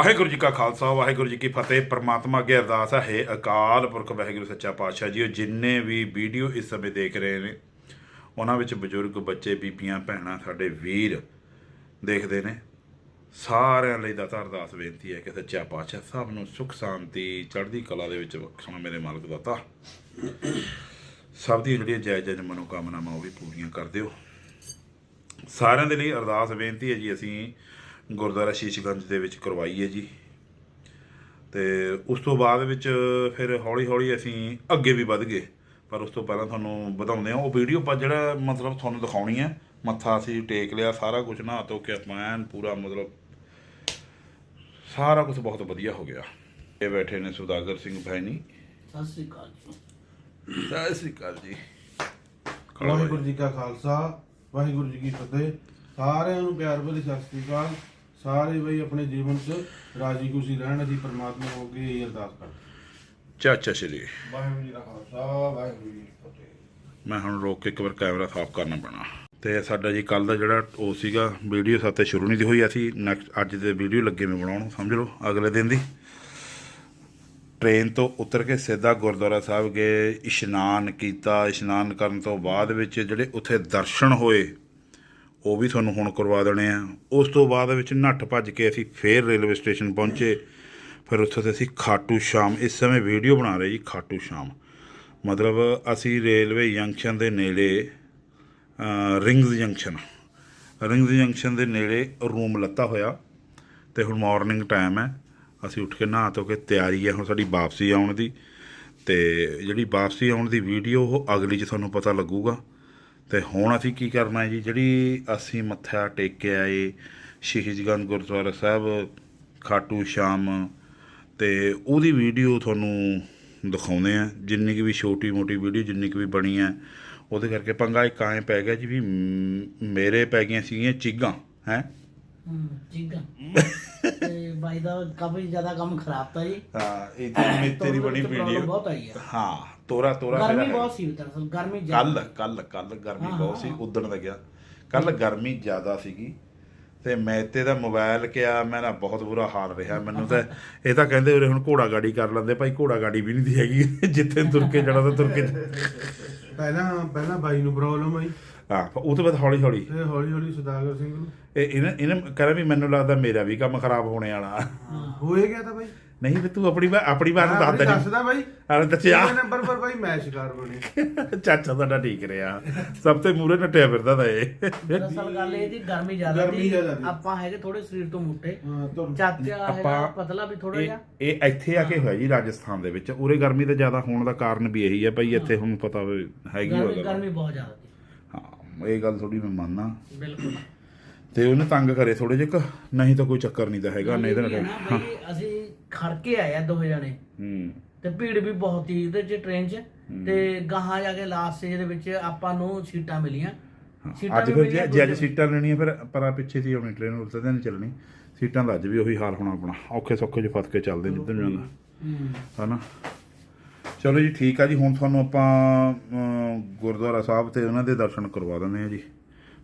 ਵਾਹਿਗੁਰੂ ਜੀ ਕਾ ਖਾਲਸਾ, ਵਾਹਿਗੁਰੂ ਜੀ ਕੀ ਫਤਿਹ। ਪ੍ਰਮਾਤਮਾ ਅੱਗੇ ਅਰਦਾਸ ਹੈ ਅਕਾਲ ਪੁਰਖ ਵਾਹਿਗੁਰੂ, ਸੱਚਾ ਪਾਤਸ਼ਾਹ ਜੀ ਜਿੰਨੇ ਵੀ ਵੀਡੀਓ ਇਸ ਸਮੇਂ ਦੇਖ ਰਹੇ ਨੇ, ਉਹਨਾਂ ਵਿੱਚ ਬਜ਼ੁਰਗ, ਬੱਚੇ, ਬੀਬੀਆਂ, ਭੈਣਾਂ, ਸਾਡੇ ਵੀਰ ਦੇਖਦੇ ਨੇ। ਸਾਰਿਆਂ ਲਈ ਦਾਤਾ ਅਰਦਾਸ ਬੇਨਤੀ ਹੈ ਕਿ ਸੱਚਾ ਪਾਤਸ਼ਾਹ ਸਭ ਨੂੰ ਸੁਖ, ਸ਼ਾਂਤੀ, ਚੜ੍ਹਦੀ ਕਲਾ ਦੇ ਵਿੱਚ ਬਖਸ਼ਣਾ ਮੇਰੇ ਮਾਲਕ ਦਾਤਾ। ਸਭ ਦੀਆਂ ਜਿਹੜੀਆਂ ਜਾਇਜ਼ ਜਾਇਜ਼ ਮਨੋਕਾਮਨਾਵਾਂ ਉਹ ਵੀ ਪੂਰੀਆਂ ਕਰ ਦਿਓ। ਸਾਰਿਆਂ ਦੇ ਲਈ ਅਰਦਾਸ ਬੇਨਤੀ ਹੈ ਜੀ, ਅਸੀਂ ਗੁਰਦੁਆਰਾ ਸ਼ੀਸ਼ਗੰਜ ਦੇ ਵਿੱਚ ਕਰਵਾਈ ਹੈ ਜੀ। ਤੇ ਉਸ ਤੋਂ ਬਾਅਦ ਵਿੱਚ ਫਿਰ ਹੌਲੀ ਹੌਲੀ ਅਸੀਂ ਅੱਗੇ ਵੀ ਵਧ ਗਏ। ਪਰ ਉਸ ਤੋਂ ਪਹਿਲਾਂ ਤੁਹਾਨੂੰ ਵਧਾਉਂਦੇ ਹਾਂ। ਉਹ ਵੀਡੀਓ ਪਰ ਜਿਹੜਾ ਮਤਲਬ ਤੁਹਾਨੂੰ ਦਿਖਾਉਣੀ ਹੈ। ਮੱਥਾ ਅਸੀਂ ਟੇਕ ਲਿਆ ਸਾਰਾ ਕੁਝ ਨਹਾ ਧੋ ਕੇ ਆਪਾਂ ਐਨ ਪੂਰਾ ਮਤਲਬ ਸਾਰਾ ਕੁਝ ਬਹੁਤ ਵਧੀਆ ਹੋ ਗਿਆ। ਇਹ ਬੈਠੇ ਨੇ ਸੁਦਾਗਰ ਸਿੰਘ ਭੈਣੀ। ਸਤਿ ਸ੍ਰੀ ਅਕਾਲ ਜੀ। ਸਤਿ ਸ੍ਰੀ ਅਕਾਲ ਜੀ। ਵਾਹਿਗੁਰੂ ਜੀ ਕਾ ਖਾਲਸਾ ਵਾਹਿਗੁਰੂ ਜੀ ਕੀ ਫਤਿਹ। ਸਾਰਿਆਂ ਨੂੰ ਪਿਆਰ ਭਰੀ ਸਤਿ ਸ੍ਰੀ ਅਕਾਲ। ਸਾਰੇ ਬਈ ਆਪਣੇ ਜੀਵਨ 'ਚ ਰਾਜੀ ਖੁਸ਼ੀ ਰਹਿਣ ਅਸੀਂ ਪਰਮਾਤਮਾ ਨੂੰ ਅੱਗੇ ਇਹ ਅਰਦਾਸ ਕਰਦੇ ਚਾਚਾ ਸ਼੍ਰੀ ਵਾਹਿਗੁਰੂ ਜੀ ਕਾ ਖਾਲਸਾ ਵਾਹਿਗੁਰੂ ਜੀ ਕੀ ਫਤਿਹ। ਮੈਂ ਹੁਣ ਰੋਕ ਕੇ ਇੱਕ ਵਾਰ ਕੈਮਰਾ ਸਾਫ਼ ਕਰਨਾ ਪੈਣਾ ਤੇ ਸਾਡਾ ਜੀ ਕੱਲ ਦਾ ਜਿਹੜਾ ਉਹ ਸੀਗਾ ਵੀਡੀਓ ਸਾਤੇ ਸ਼ੁਰੂ ਨਹੀਂ ਦੀ ਹੋਈ ਅਸੀਂ ਨੈਕਸਟ ਅੱਜ ਦੇ ਵੀਡੀਓ ਲੱਗੇ ਮੈਂ ਬਣਾਉਣ ਸਮਝ ਲਓ ਅਗਲੇ ਦਿਨ ਦੀ। ਟ੍ਰੇਨ ਤੋਂ ਉਤਰ ਕੇ ਸਿੱਧਾ ਗੁਰਦੁਆਰਾ ਸਾਹਿਬ ਗਏ ਇਸ਼ਨਾਨ ਕੀਤਾ। ਇਸ਼ਨਾਨ ਕਰਨ ਤੋਂ ਬਾਅਦ ਵਿੱਚ ਜਿਹੜੇ ਉੱਥੇ ਦਰਸ਼ਨ ਹੋਏ ਉਹ ਵੀ ਤੁਹਾਨੂੰ ਹੁਣ ਕਰਵਾ ਦੇਣੇ ਆ। ਉਸ ਤੋਂ ਬਾਅਦ ਵਿੱਚ ਨੱਠ ਭੱਜ ਕੇ ਅਸੀਂ ਫੇਰ ਰੇਲਵੇ ਸਟੇਸ਼ਨ ਪਹੁੰਚੇ। ਫਿਰ ਉੱਥੇ ਤੇ ਅਸੀਂ ਖਾਟੂ ਸ਼ਾਮ ਇਸ ਸਮੇਂ ਵੀਡੀਓ ਬਣਾ ਰਹੇ ਜੀ ਖਾਟੂ ਸ਼ਾਮ। ਮਤਲਬ ਅਸੀਂ ਰੇਲਵੇ ਜੰਕਸ਼ਨ ਦੇ ਨੇੜੇ ਅ, ਰਿੰਗਸ ਜੰਕਸ਼ਨ ਰਿੰਗਸ ਜੰਕਸ਼ਨ ਦੇ ਨੇੜੇ ਰੂਮ ਲੱਤਾ ਹੋਇਆ ਤੇ ਹੁਣ ਮਾਰਨਿੰਗ ਟਾਈਮ ਹੈ। ਅਸੀਂ ਉੱਠ ਕੇ ਨਹਾ ਧੋ ਕੇ ਤਿਆਰੀ ਹੈ ਹੁਣ ਸਾਡੀ ਵਾਪਸੀ ਆਉਣ ਦੀ ਤੇ ਜਿਹੜੀ ਵਾਪਸੀ ਆਉਣ ਦੀ ਵੀਡੀਓ ਉਹ ਅਗਲੀ 'ਚ ਤੁਹਾਨੂੰ ਪਤਾ ਲੱਗੂਗਾ। ਤੇ ਹੁਣ ਅਸੀਂ ਕੀ ਕਰਨਾ ਹੈ ਜੀ? ਜਿਹੜੀ ਅਸੀਂ ਮੱਥਾ ਟੇਕ ਕੇ ਆਏ ਸ਼ਹੀਦਗੰਜ ਗੁਰਦੁਆਰਾ ਸਾਹਿਬ ਖਾਟੂ ਸ਼ਾਮ ਤੇ ਉਹਦੀ ਵੀਡੀਓ ਤੁਹਾਨੂੰ ਦਿਖਾਉਂਦੇ ਆ ਜਿੰਨੀ ਕੁ ਵੀ ਛੋਟੀ ਮੋਟੀ ਵੀਡੀਓ ਜਿੰਨੀ ਕੁ ਵੀ ਬਣੀ ਹੈ ਉਹਦੇ ਕਰਕੇ ਪੰਗਾ ਇੱਕ ਐਂ ਪੈ ਗਿਆ ਜੀ ਵੀ ਮੇਰੇ ਪੈ ਗਈਆਂ ਸੀਗੀਆਂ ਚੀਗਾਂ ਹੈ? ਆ ਤੇ ਬਾਈ ਦਾ ਕਾਫੀ ਜ਼ਿਆਦਾ ਕੰਮ ਖਰਾਬ ਤਾ ਜੀ। ਹਾਂ ਇਹ ਤਾਂ ਮੇ ਤੇਰੀ ਤੋੜਨ ਬਣੀ ਵਿੱਚ problem ਵੀਡੀਓ। ਬਹੁਤ ਆਈ ਹੈ। ਹਾਂ। ਤੋਰਾ ਤੋਰਾ ਗਰਮੀ ਬਹੁਤ ਸੀ ਦਰਅਸਲ ਗਰਮੀ ਜ਼ਿਆਦਾ ਕੱਲ ਕੱਲ ਕੱਲ ਗਰਮੀ ਬਹੁਤ ਸੀ ਉਦਣ ਦਾ ਗਿਆ। ਕੱਲ ਗਰਮੀ ਜ਼ਿਆਦਾ ਸੀਗੀ ਤੇ ਮੈਂ ਤੇ ਦਾ ਮੋਬਾਈਲ ਕਿਆ ਮੈਂ ਨਾ ਬਹੁਤ ਬੁਰਾ ਹਾਲ ਰਿਹਾ। ਮੈਨੂੰ ਤਾਂ ਇਹ ਤਾਂ ਕਹਿੰਦੇ ਉਰੇ ਹੁਣ ਘੋੜਾ ਗਾੜੀ ਕਰ ਲੈਂਦੇ ਭਾਈ ਘੋੜਾ ਗਾੜੀ ਵੀ ਨਹੀਂ ਦੀ ਹੈਗੀ। ਜਿੱਥੇ ਤੁਰ ਕੇ ਜਾਣਾ ਤਾਂ ਤੁਰ ਕੇ ਪਹਿਲਾਂ ਪਹਿਲਾਂ ਬਾਈ ਨੂੰ ਪ੍ਰੋਬਲਮ ਆਈ ਹਾਂ ਉਹ ਤੋਂ ਬਾਅਦ ਹੌਲੀ ਹੌਲੀ। ਤੇ ਹੌਲੀ ਹੌਲੀ ਸੁਦਾਗਰ ਸਿੰਘ ਨੂੰ। ਇਹ ਇਹਨਾਂ ਇਹਨਾਂ ਕਹਿੰਦਾ ਵੀ ਮੈਨੂੰ ਲੱਗਦਾ ਮੇਰਾ ਵੀ ਕੰਮ ਖਰਾਬ ਹੋਣੇ ਵਾਲਾ। ਹੋਏ ਗਿਆ ਤਾਂ ਬਾਈ। ਨਹੀਂ ਵੀ ਤੂੰ ਆਪਣੀ ਆਪਣੀ ਨੂੰ ਮੈਂ ਦੱਸਦਾ ਨਹੀਂ ਦੱਸਦਾ ਬਾਈ। ਅਰੇ ਦੱਸਿਆ ਇਹ ਨੰਬਰ ਪਰ ਬਾਈ ਮੈਂ ਸ਼ਿਕਾਰ ਬਣੇ ਚਾਚਾ ਸਾਡਾ ਠੀਕ ਰਿਹਾ। ਸਭ ਤੋਂ ਮੂਰੇ ਨੱਟਿਆ ਫਿਰਦਾ ਤਾਂ ਇਹ। ਦਰਅਸਲ ਗੱਲ ਇਹ ਦੀ ਗਰਮੀ ਜ਼ਿਆਦਾ ਗਰਮੀ ਸੀ। ਆਪਾਂ ਹੈਗੇ ਥੋੜੇ ਸਰੀਰ ਤੋਂ ਮੋਟੇ। ਹਾਂ ਚਾਚਾ ਹੈਗਾ ਆਪਾਂ- ਪਤਲਾ ਵੀ ਥੋੜਾ ਇਹ ਜਿਹਾ। ਇਹ ਇੱਥੇ ਆ ਕੇ ਹੋਇਆ ਜੀ ਰਾਜਸਥਾਨ ਦੇ ਵਿੱਚ। ਉਰੇ ਗਰਮੀ ਤਾਂ ਜ਼ਿਆਦਾ ਹੋਣ ਦਾ ਕਾਰਨ ਵੀ ਇਹੀ ਹੈ ਭਾਈ ਇੱਥੇ ਹੁਣ ਪਤਾ ਹੈਗੀ ਗਰਮੀ ਹੋਗਾ ਗਰਮੀ ਬਹੁਤ ਜ਼ਿਆਦਾ ਸੀ। ਹਾਂ ਇਹ ਗੱਲ ਥੋੜੀ ਮੈਂ ਮੰਨਣਾ ਬਿਲਕੁਲ। ਤੇ ਉਹਨੇ ਤੰਗ ਕਰੇ ਥੋੜੇ ਜਿਹਾ ਨਹੀਂ ਤਾਂ ਕੋਈ ਚੱਕਰ ਨਹੀਂ ਤਾਂ ਹੈਗਾ ਨਹੀਂ ਤਾਂ ਅਸੀਂ ਖੜ ਕੇ ਆਏ ਆ ਦੋਵੇਂ ਜਣੇ। ਹੂੰ। ਤੇ ਭੀੜ ਵੀ ਬਹੁਤ ਸੀ ਇਹਦੇ ਚ ਟ੍ਰੇਨ 'ਚ। ਤੇ ਗਾਹਾਂ ਜਾ ਕੇ ਲਾਸਟ ਸਟੇਜ ਦੇ ਵਿੱਚ ਆਪਾਂ ਨੂੰ ਸੀਟਾਂ ਮਿਲੀਆਂ। ਅੱਜ ਫਿਰ ਜੇ ਜੇ ਅੱਜ ਸੀਟਾਂ ਲੈਣੀਆਂ ਫਿਰ ਪਰਾਂ ਪਿੱਛੇ ਦੀ ਆਉਣੀ ਟ੍ਰੇਨ ਉਲਟੇ ਤਾਂ ਨਹੀਂ ਚੱਲਣੀ। ਸੀਟਾਂ ਦਾ ਅੱਜ ਵੀ ਉਹੀ ਹਾਲ ਹੋਣਾ ਆਪਣਾ। ਔਖੇ ਸੌਖੇ ਚ ਫਸ ਕੇ ਚੱਲਦੇ ਨੂੰ ਜਾਂਦਾ ਹੂੰ। ਹਨਾ? ਚਲੋ ਜੀ ਠੀਕ ਆ ਜੀ। ਹੁਣ ਤੁਹਾਨੂੰ ਆਪਾਂ ਗੁਰਦੁਆਰਾ ਸਾਹਿਬ ਤੇ ਉਹਨਾਂ ਦੇ ਦਰਸ਼ਨ ਕਰਵਾ ਦਿੰਦੇ ਆ ਜੀ।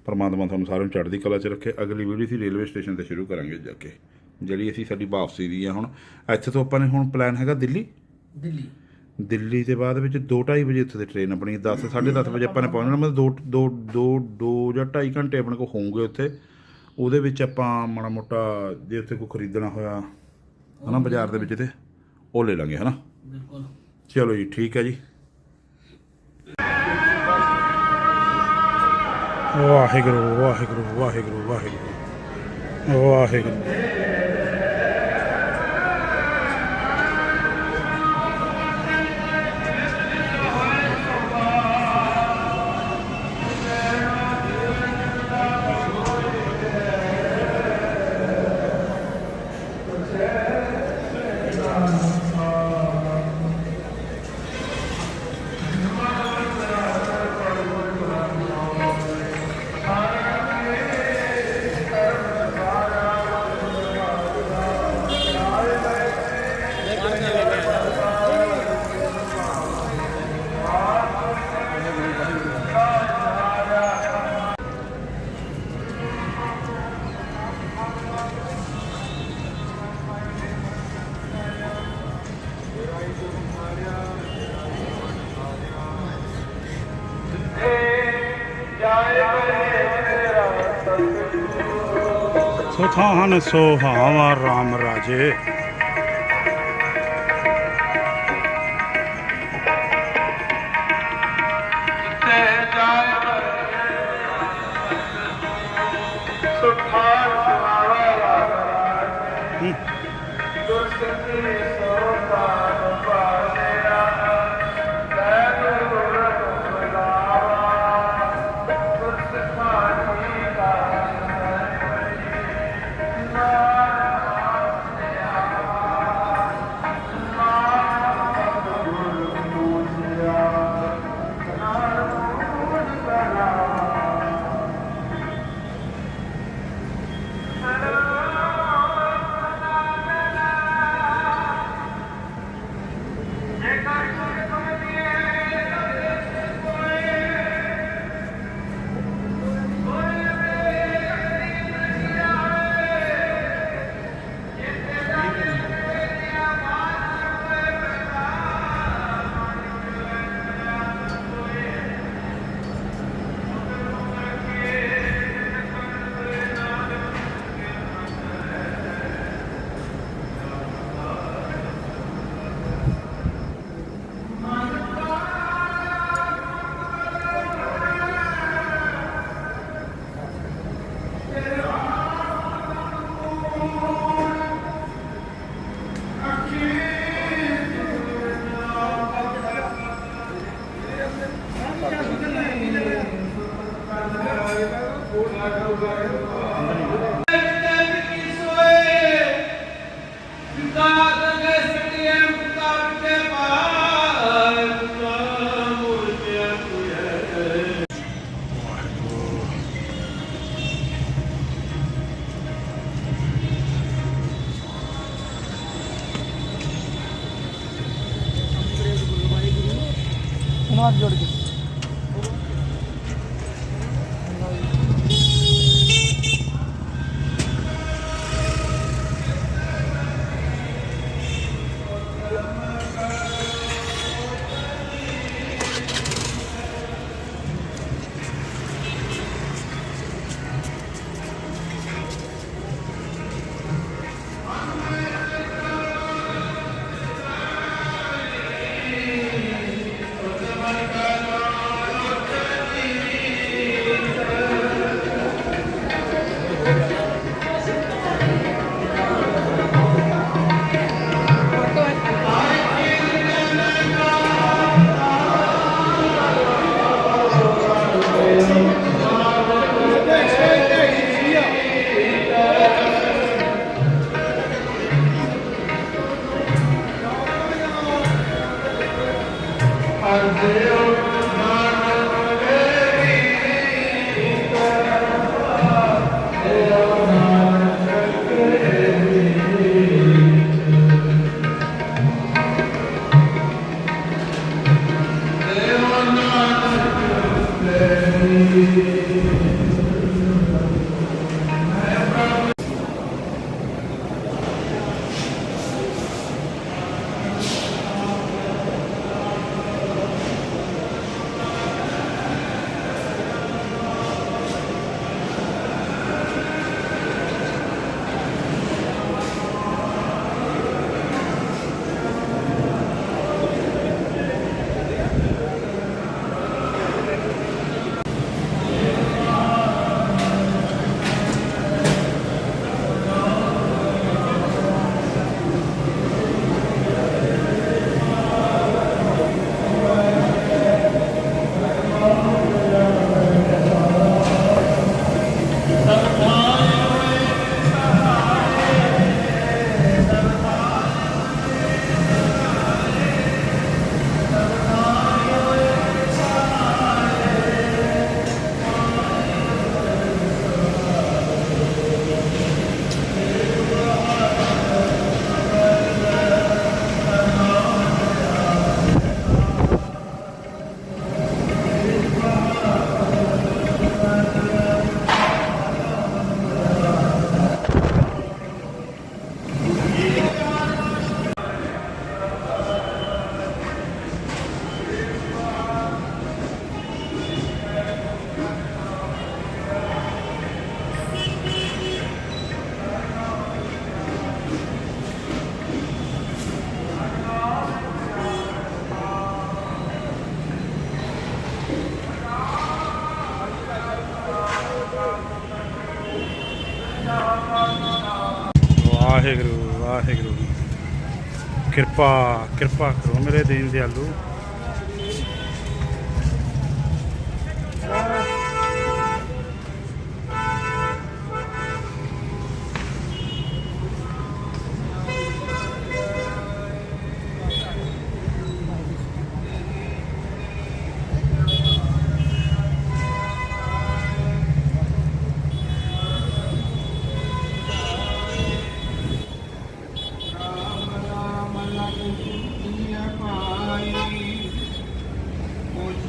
ਪਰਮਾਤਮਾ ਤੁਹਾਨੂੰ ਸਾਰਿਆਂ ਨੂੰ ਚੜ੍ਹਦੀ ਕਲਾ 'ਚ ਰੱਖੇ। ਅਗਲੀ ਵੀਡੀਓ ਸੀ ਰੇਲਵੇ ਸਟੇਸ਼ਨ ਤੇ ਸ਼ੁਰੂ ਕਰਾਂਗੇ ਜਾ ਕੇ। ਜਿਹੜੀ ਅਸੀਂ ਸਾਡੀ ਵਾਪਸੀ ਦੀ ਆ ਹੁਣ। ਇੱਥੇ ਤੋਂ ਆਪਾਂ ਨੇ ਹੁਣ ਪਲਾਨ ਹੈਗਾ ਦਿੱਲੀ? ਦਿੱਲੀ। ਦਿੱਲੀ ਦੇ ਬਾਅਦ ਵਿੱਚ 2:30 ਵਜੇ ਉੱਥੇ ਦੀ ਟ੍ਰੇਨ ਆਪਣੀ 10 10:30 ਵਜੇ ਆਪਾਂ ਨੇ ਪਹੁੰਚਣਾ। ਮਤਲਬ 2 2 2 2 ਜਾਂ 2.5 ਘੰਟੇ ਆਪਣੇ ਕੋਲ ਹੋਣਗੇ ਉੱਥੇ। ਉਹਦੇ ਵਿੱਚ ਆਪਾਂ ਮਾੜਾ ਮੋਟਾ ਜੇ ਉੱਥੇ ਕੋਈ ਖਰੀਦਣਾ ਹੋਇਆ ਹਨਾ ਬਾਜ਼ਾਰ ਦੇ ਵਿੱਚ ਤੇ ਉਹ ਲੈ ਲਾਂਗੇ ਹਨਾ। ਚਲੋ ਜੀ ਠੀਕ ਹੈ ਜੀ। ਵਾਹਿਗੁਰੂ ਵਾਹਿਗੁਰੂ ਵਾਹਿਗੁਰੂ ਵਾਹਿਗੁਰੂ। ਵਾਹਿਗੁਰੂ। ਖਾਨ ਸੋਹਾਵਾ RAM ਰਾਜੇ। ਉਹਨਾਂ ਜੋੜ ਵਾਹਿਗੁਰੂ ਵਾਹਿਗੁਰੂ। ਕਿਰਪਾ ਕਿਰਪਾ ਕਰੋ ਮੇਰੇ ਦੀਨ ਦਿਆਲੂ।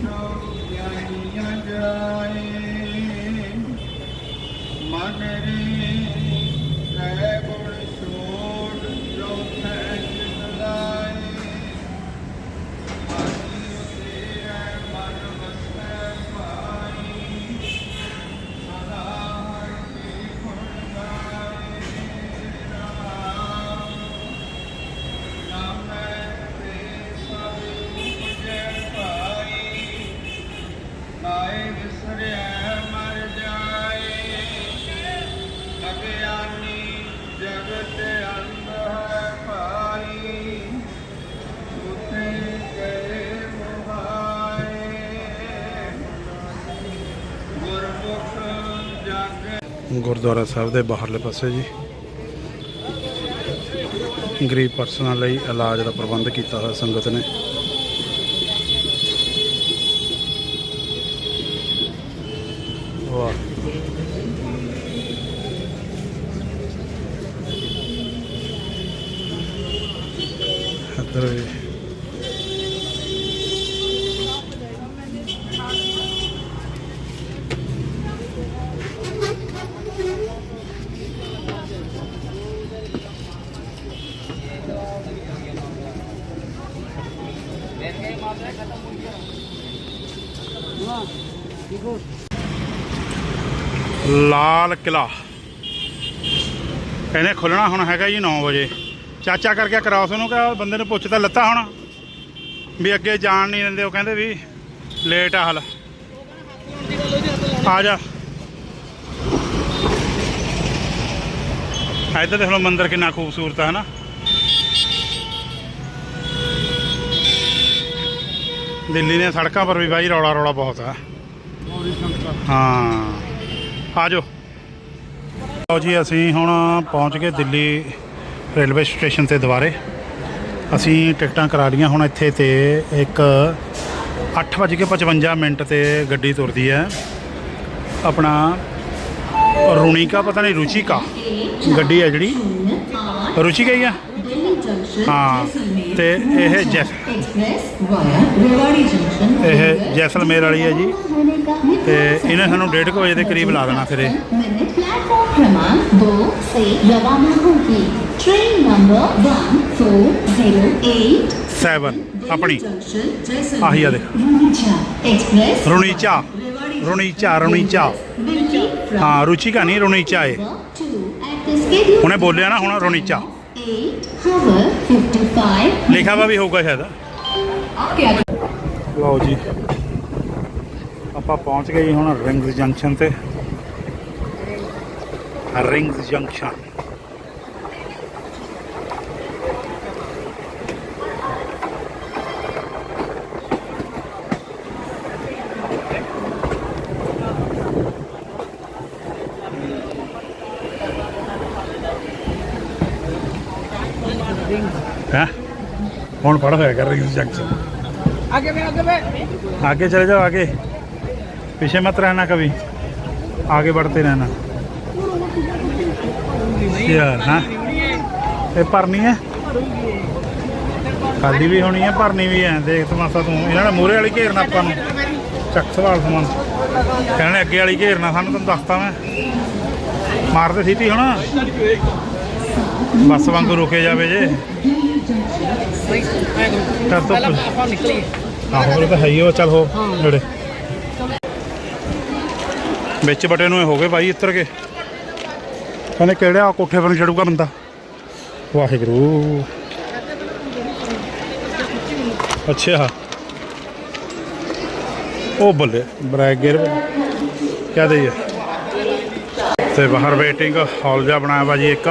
ਮਨ ਗੁਰਦੁਆਰਾ ਸਾਹਿਬ ਦੇ ਬਾਹਰਲੇ ਪਾਸੇ ਜੀ। ਗਰੀਬ ਪਰਸਨਾਂ ਲਈ ਇਲਾਜ ਦਾ ਪ੍ਰਬੰਧ ਕੀਤਾ ਹੋਇਆ ਸੰਗਤ ਨੇ ਵਾਹ ਇੱਧਰ ਵੀ ਲਾਲ ਕਿਲਾ ਇਹਨੇ ਖੁੱਲਣਾ ਹੁਣ ਹੈਗਾ ਜੀ 9 ਵਜੇ। ਚਾਚਾ ਕਰਕੇ ਕਰਾਸ ਉਹਨੂੰ ਕਿਹਾ ਬੰਦੇ ਨੂੰ ਪੁੱਛ ਤਾਂ ਲੱਤਾ ਹੁਣ। ਵੀ ਅੱਗੇ ਜਾਣ ਨਹੀਂ ਦਿੰਦੇ ਉਹ ਕਹਿੰਦੇ ਵੀ ਲੇਟ ਆ ਹਲ। ਆ ਜਾ। ਇੱਧਰ ਦੇਖ ਲਓ ਮੰਦਿਰ ਕਿੰਨਾ ਖੂਬਸੂਰਤ ਹੈ ਨਾ ਦਿੱਲੀ ਦੀਆਂ ਸੜਕਾਂ ਪਰ ਵੀ ਬਾਈ ਰੌਲਾ ਰੌਲਾ ਬਹੁਤ ਹੈ ਹਾਂ। ਆ ਜਾਓ। ਲਓ ਜੀ, ਅਸੀਂ ਹੁਣ ਪਹੁੰਚ ਗਏ ਦਿੱਲੀ ਰੇਲਵੇ ਸਟੇਸ਼ਨ ਤੇ ਦੁਬਾਰੇ। ਅਸੀਂ ਟਿਕਟਾਂ ਕਰਾ ਲਈਆਂ ਹੁਣ ਇੱਥੇ ਤੇ ਇੱਕ 8:55 ਮਿੰਟ ਤੇ ਗੱਡੀ ਤੁਰਦੀ ਹੈ। ਆਪਣਾ ਰੁਣੀਕਾ ਪਤਾ ਨਹੀਂ, ਰੁਚੀਕਾ ਗੱਡੀ ਹੈ ਜਿਹੜੀ। ਰੁਚੀਕਾ ਹੀ ਆ? ਹਾਂ, ਤੇ ਇਹ ਜੈਸ ਇਹ ਜੈਸਲਮੇਰ ਵਾਲੀ ਹੈ ਜੀ। ਤੇ ਇਹਨੇ ਸਾਨੂੰ 1:30 ਵਜੇ ਦੇ ਕਰੀਬ ਲਾ ਦੇਣਾ ਫਿਰ ਇਹ। क्रमांक दो से रवाना होगी train number one four zero eight 7 ਆਪਣੀ जंक्शन जैसलमेर आही आ देख। रुनीचा एक्सप्रेस ਰੁਣੀਚਾ ਰੁਣੀਚਾ ਰੁਣੀਚਾ दिल्ली from ਹਾਂ ਰੁਚੀਕਾ ਨਹੀਂ ਰੁਣੀਚਾ ਹੈ to at the schedule ਉਹਨੇ ਬੋਲਿਆ ਨਾ ਹੁਣ ਰੁਣੀਚਾ eight hour fifty five ਲਿਖਿਆ ਵਾ ਵੀ ਹੋਊਗਾ ਸ਼ਾਇਦ Okay. ਲਓ ਜੀ ਆਪਾਂ ਪਹੁੰਚ ਗਏ ਜੀ ਹੁਣ ਰਿੰਗਸ ਜੰਕਸ਼ਨ ਤੇ ਰਿੰਗਸ ਜੰਕਸ਼ਨ ਹੈ ਹੁਣ ਪੜ ਹੋਇਆ ਕਰ ਰਿੰਗਸ ਜੰਕਸ਼ਨ आगे में आगे में आगे चले जाओ आगे पीछे मत रहना कभी आगे बढ़ते रहना ਯਾਰ ਹਾਂ? ਇਹ ਭਰਨੀ ਹੈ? ਖਾਲੀ ਵੀ ਹੋਣੀ ਹੈ ਭਰਨੀ ਵੀ ਹੈ। ਦੇਖ ਤਮਾਸਾ ਤੂੰ। ਇਹਨਾਂ ਨੇ ਮੂਰੇ ਵਾਲੀ ਘੇਰਨਾ ਆਪਾਂ ਨੂੰ। ਚੱਕ ਸਵਾਲ ਸਮਾਨ। ਕਹਿੰਦੇ ਅੱਗੇ ਵਾਲੀ ਘੇਰਨਾ ਸਾਨੂੰ ਤੁਹਾਨੂੰ ਦੱਸਤਾ ਮੈਂ। ਮਾਰਦੇ ਸੀਤੀ ਹੁਣ। ਬੱਸ ਵਾਂਗੂ ਰੁਕੇ ਜਾਵੇ ਜੇ। ਤਾਂ ਤੋਂ ਆਹੋ ਤਾਂ ਹੈ ਹੀ ਚੱਲ ਹੋ ਨੇੜੇ। ਵਿੱਚ ਬਟੇ ਨੂੰ ਹੋ ਗਏ ਭਾਈ ਇੱਤਰ ਕੇ। ਕਹਿੰਦੇ ਕਿਹੜਾ ਕੋਠੇ ਪਰ ਚੜੂਗਾ ਬੰਦਾ। ਵਾਹਿਗੁਰੂ। ਅੱਛਾ। ਉਹ ਬੱਲੇ ਬ੍ਰੈਕ ਗੇਅਰ ਕਿਆ ਦਈਏ ਤੇ ਬਾਹਰ ਵੇਟਿੰਗ ਹਾਲ ਜਿਹਾ ਬਣਾਇਆ ਵਾ ਜੀ ਇੱਕ।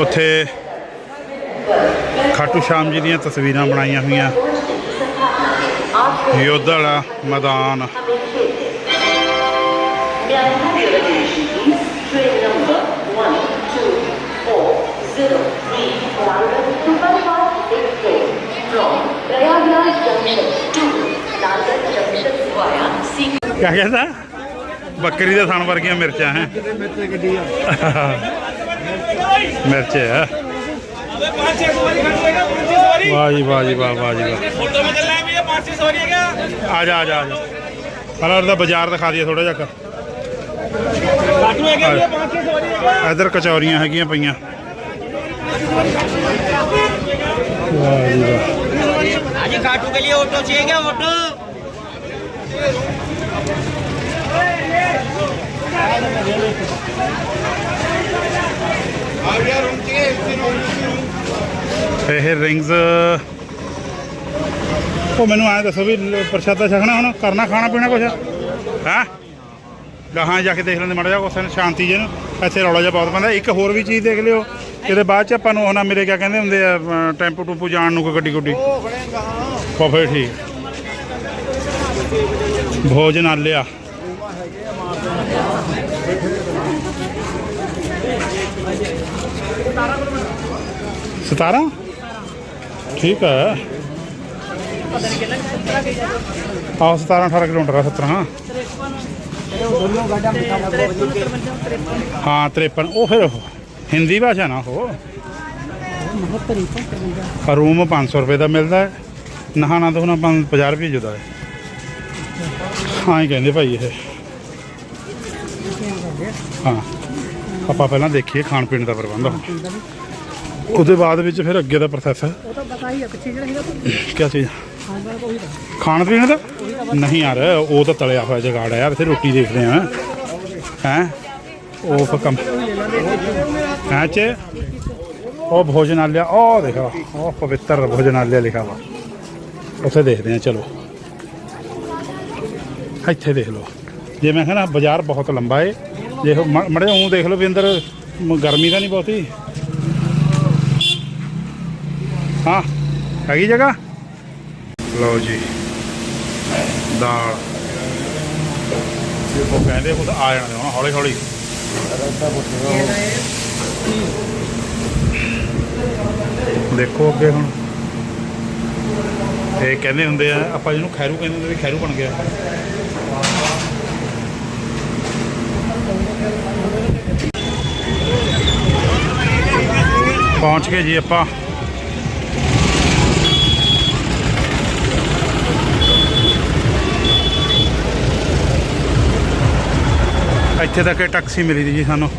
ਉੱਥੇ ਖਾਟੂ ਸ਼ਾਮ ਜੀ ਦੀਆਂ ਤਸਵੀਰਾਂ ਬਣਾਈਆਂ ਹੋਈਆਂ। ਯੋਧਾ ਮੈਦਾਨ। ਕਿਆ ਕਹਿੰਦਾ? ਬੱਕਰੀ ਦੇ ਥਣ ਵਰਗੀਆਂ ਮਿਰਚਾਂ, ਹੈ? ਮਿਰਚ ਹੈ। ਵਾਹ ਜੀ ਵਾਹ ਜੀ, ਵਾਹ ਵਾਹ ਜੀ, ਵਾਹ। ਆ ਜਾ ਆ ਜਾ ਪਹਿਲਾਂ ਉਹਦਾ ਬਾਜ਼ਾਰ ਦਿਖਾ ਦਈਏ ਥੋੜਾ ਜਿਹਾ ਇਧਰ ਕਚੌਰੀਆਂ ਹੈਗੀਆਂ ਪਈਆਂ। ਵਾਹ ਜੀ, ਵਾਹ। ਅਜੀ ਕਾਟੂ ਕੇ ਲਈ ਆਟੋ ਚਾਹੀਏ ਆਟੋ ਇਹ ਰਿੰਗਸ ਉਹ ਮੈਨੂੰ ਐ ਦੱਸੋ ਵੀ ਪ੍ਰਸ਼ਾਦਾ ਛਕਣਾ ਹੁਣ ਕਰਨਾ ਖਾਣਾ ਪੀਣਾ ਕੁਛ? ਹੈ? ਗਾਹਾਂ ਜਾ ਕੇ ਦੇਖ ਲੈਂਦੇ ਮੜ ਜਾ ਕੋਸੇ ਨੂੰ ਸ਼ਾਂਤੀ ਜੇ ਨੂੰ ਇੱਥੇ ਰੌਲਾ ਜਿਹਾ ਬਹੁਤ ਪੈਂਦਾ। ਇੱਕ ਹੋਰ ਵੀ ਚੀਜ਼ ਦੇਖ ਲਿਓ ਇਹਦੇ ਬਾਅਦ ਚ ਆਪਾਂ ਨੂੰ ਉਹ ਨਾ ਕਿਆ ਕਹਿੰਦੇ ਹੁੰਦੇ ਆ ਟੈਂਪੂ ਟੂਪੂ ਜਾਣ ਨੂੰ ਕੋਈ ਗੱਡੀ ਗੁੱਡੀ। ਉਹ ਫੜੇ ਗਾਹਾਂ ਠੀਕ। ਭੋਜਨ ਲਿਆ 17 ਠੀਕ ਹੈ ਆਹ 17 18 ਕਿਲੋਮੀਟਰ ਆ 17 ਹਾਂ ਹਾਂ 53 ਉਹ ਫਿਰ ਹਿੰਦੀ ਭਾਸ਼ਾ ਨਾ ਹੋ ਰੂਮ 500 ਰੁਪਏ ਦਾ ਮਿਲਦਾ ਹੈ ਨਹਾਣਾ ਧੋਣਾ 50 ਰੁਪਏ ਜੁਦਾ ਹੈ ਹਾਂ ਹੀ ਕਹਿੰਦੇ ਭਾਈ ਇਹ ਹਾਂ। ਆਪਾਂ ਪਹਿਲਾਂ ਦੇਖੀਏ ਖਾਣ ਪੀਣ ਦਾ ਪ੍ਰਬੰਧ। ਉਹਦੇ ਬਾਅਦ ਵਿੱਚ ਫਿਰ ਅੱਗੇ ਦਾ ਪ੍ਰੋਸੈਸ ਹੈ। ਉਹ ਤਾਂ ਕੀ ਚੀਜ਼? ਖਾਣ ਪੀਣ ਦਾ? ਨਹੀਂ ਯਾਰ ਉਹ ਤਾਂ ਤਲਿਆ ਹੋਇਆ ਜਗਾੜ ਹੈ ਯਾਰ ਇੱਥੇ ਰੋਟੀ ਦੇਖਦੇ ਆ। ਹੈ? ਉਹ ਫਿਰ ਕੰਮ ਹੈ ਚ? ਉਹ ਭੋਜਨਾਲਿਆ ਉਹ ਦੇਖੋ ਉਹ ਪਵਿੱਤਰ ਭੋਜਨਾਲਿਆ ਲਿਖਾ ਵਾ। ਉੱਥੇ ਦੇਖਦੇ ਆ ਚਲੋ। ਇੱਥੇ ਦੇਖ ਲਓ। ਜੇ ਮੈਂ ਕਹਿੰਦਾ ਬਾਜ਼ਾਰ ਬਹੁਤ ਲੰਬਾ ਏ ਜੇ ਮੜੇ ਉਹ ਦੇਖ ਲਓ ਵੀ ਅੰਦਰ ਗਰਮੀ ਤਾਂ ਨਹੀਂ ਬਹੁਤੀ। ਹਾਂ, ਹੈਗੀ ਜਗ੍ਹਾ? ਲਓ ਜੀ, ਦਾਲ। ਇਹ ਉਹ ਕਹਿੰਦੇ ਉਹ ਆ ਜਾਣਾ ਹੁਣ ਹੌਲੀ ਹੌਲੀ। ਦੇਖੋ ਅੱਗੇ ਹੁਣ। ਇਹ ਕਹਿੰਦੇ ਹੁੰਦੇ ਆ, ਆਪਾਂ ਜਿਹਨੂੰ ਖੈਰੂ ਕਹਿੰਦੇ ਹੁੰਦੇ ਵੀ ਖੈਰੂ ਬਣ ਗਿਆ। ਪਹੁੰਚ ਗਏ ਜੀ ਆਪਾਂ। ਇੱਥੇ ਤੱਕ ਟੈਕਸੀ ਮਿਲੀ ਦੀ ਜੀ ਸਾਨੂੰ।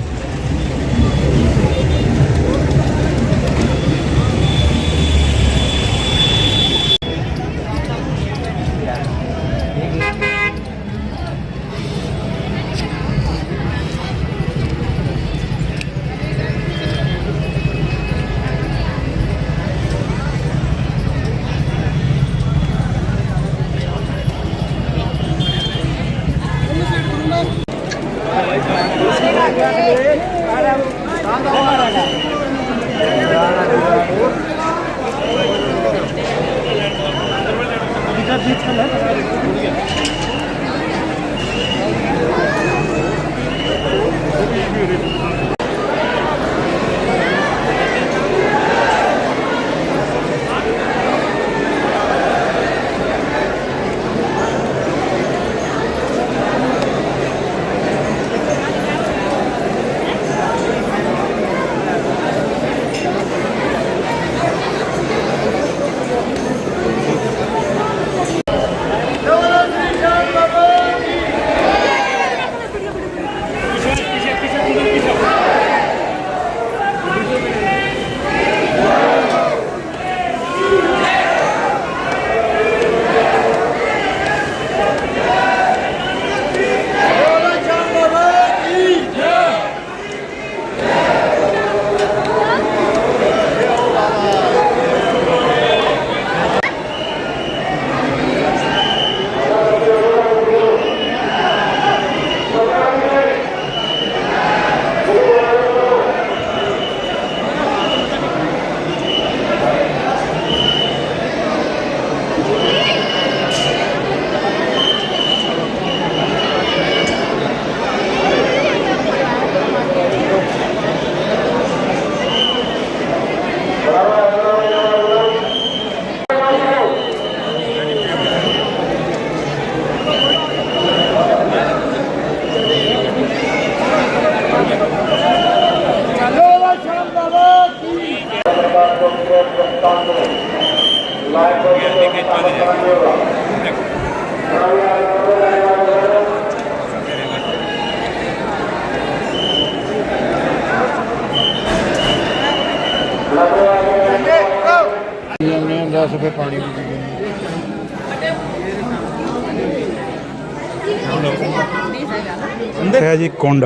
ਹੈ ਜੀ ਕੁੰਡ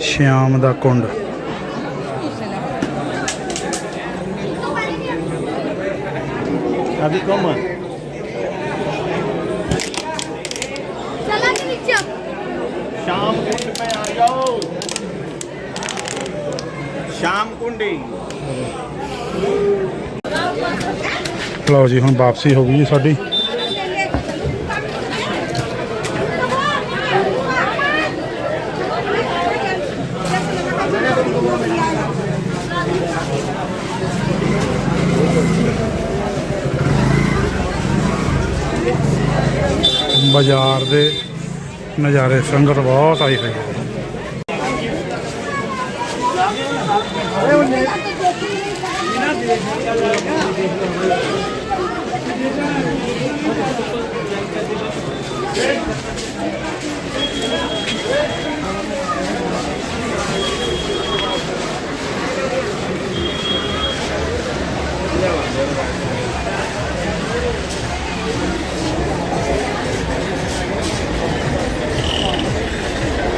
ਸ਼ਿਆਮ ਦਾ ਕੁੰਡ। ਅਭੀ ਕਮ ਚਲਾ ਕੇ ਵਿੱਚ। ਸ਼ਾਮ ਕੁੰਡ ਪੇ ਆ ਜਾਓ। ਸ਼ਾਮ ਕੁੰਡੀ। ਲਓ ਜੀ ਹੁਣ ਵਾਪਸੀ ਹੋ ਗਈ ਸਾਡੀ। ਬਾਜ਼ਾਰ ਦੇ ਨਜ਼ਾਰੇ ਸੰਗਤ ਬਹੁਤ ਆਈ ਹੋਈ ਹੈ। क्या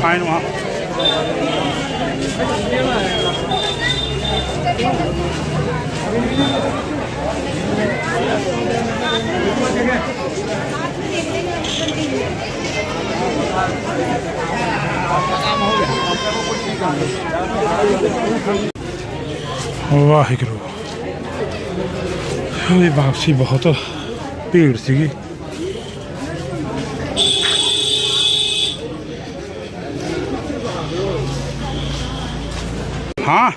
वहाँ ਵਾਹਿਗੁਰੂ। ਉਹਦੀ ਵਾਪਸੀ ਬਹੁਤ ਭੀੜ ਸੀਗੀ ਹਾਂ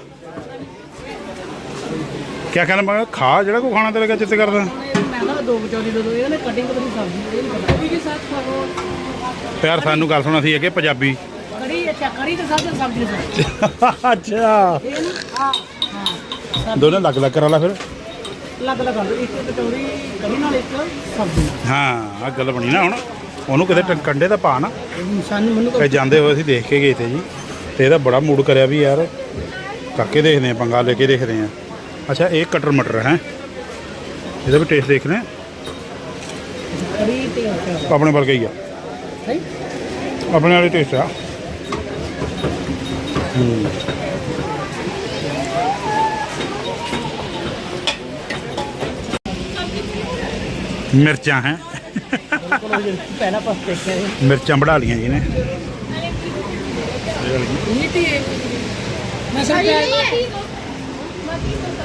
ਕਿਆ ਕਹਿਣਾ ਮੈਂ ਖਾ ਜਿਹੜਾ ਕੋ ਖਾਣਾ ਤੇ ਲੱਗਾ ਚਿੱਤ ਕਰਦਾ? ਮੈਂ ਨਾ ਦੋ ਵਿਚਾਰੀ ਦੇ ਦੋ ਇਹਨੇ ਕਟਿੰਗ ਕਰੀ ਸਬਜ਼ੀ ਇਹ ਨਹੀਂ ਪਤਾ ਕੜੀ ਕੇ ਸਾਥ ਖਾਓ ਯਾਰ ਸਾਨੂੰ ਗੱਲ ਸੁਣਾ ਸੀ ਕਿ ਪੰਜਾਬੀ। ਕੜੀ ਅੱਛਾ। ਕੜੀ ਦੇ ਸਾਥ ਸਬਜ਼ੀ ਦੇ ਅੱਛਾ ਇਹ ਨਾ ਆ ਹਾਂ ਦੋਨੇ ਲੱਗ ਲੱਗ ਕਰਾ ਲਾ ਫਿਰ। ਲੱਗ ਲੱਗ ਕਰ ਇੱਕ ਕਟੋਰੀ ਕੜੀ ਨਾਲ ਇੱਕ ਸਬਜ਼ੀ ਹਾਂ ਆ ਗੱਲ ਬਣੀ ਨਾ ਹੁਣ। ਉਹਨੂੰ ਕਿਤੇ ਟ- ਕੰਡੇ ਦਾ ਪਾ ਨਾ। ਸਾਨੂੰ ਮੈਨੂੰ ਇਹ ਜਾਂਦੇ ਹੋਏ ਅਸੀਂ ਦੇਖ ਕੇ ਗਏ ਤੇ ਜੀ। ਤੇ ਇਹਦਾ ਬੜਾ ਮੂਡ ਕਰਿਆ ਵੀ ਯਾਰ। ਕਾਕੇ ਦੇਖਦੇ ਆ ਪੰਗਾ ਲੈ ਕੇ ਦੇਖਦੇ ਆ ਅੱਛਾ ਇਹ ਕਟਰ ਮਟਰ ਹੈ ਇਹਦਾ ਵੀ ਟੇਸਟ ਦੇਖਦੇ ਆ ਕੜੀ ਤੇ ਅੱਛਾ ਆਪਣੇ ਵਰਗਾ ਹੀ ਆ ਹੈ ਆਪਣੇ ਵਾਲੇ ਟੇਸਟ ਆ ਹੂੰ। ਮਿਰਚਾਂ ਹੈ ਪਹਿਲਾ ਪਾਸ ਦੇਖਿਆ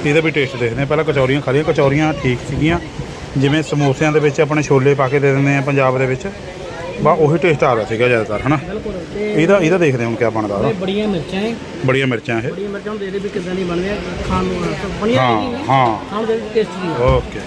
ਇਹਦਾ ਵੀ ਟੇਸਟ ਦੇਖਦੇ ਆ ਪਹਿਲਾਂ ਕਚੌਰੀਆਂ ਖਾ ਲਈਆਂ ਕਚੌਰੀਆਂ ਠੀਕ ਸੀਗੀਆਂ। ਜਿਵੇਂ ਸਮੋਸਿਆਂ ਦੇ ਵਿੱਚ ਆਪਣੇ ਛੋਲੇ ਪਾ ਕੇ ਦੇ ਦਿੰਦੇ ਆ ਪੰਜਾਬ ਦੇ ਵਿੱਚ। ਬਾ ਉਹੀ ਟੇਸਟ ਆ ਰਿਹਾ ਸੀਗਾ ਜ਼ਿਆਦਾਤਰ ਹਨਾ? ਇਹਦਾ ਇਹਦਾ ਦੇਖਦੇ ਹਾਂ ਹੁਣ ਕਿਆ ਬਣਦਾ ਉਹਦਾ। ਬੜੀਆਂ ਮਿਰਚਾਂ ਹੈ ਬੜੀਆਂ ਮਿਰਚਾਂ ਇਹ। ਬੜੀਆਂ ਮਿਰਚਾਂ ਹੁਣ ਦੇ ਦੇ ਵੀ ਕਿਦਾਂ ਦੀ ਬਣਦੀਆਂ? ਖਾਣ ਨੂੰ ਬਣੀਆਂ ਹਾਂ ਹਾਂ। ਖਾਣ ਦੇ ਟੇਸਟ ਦੀ ਓਕੇ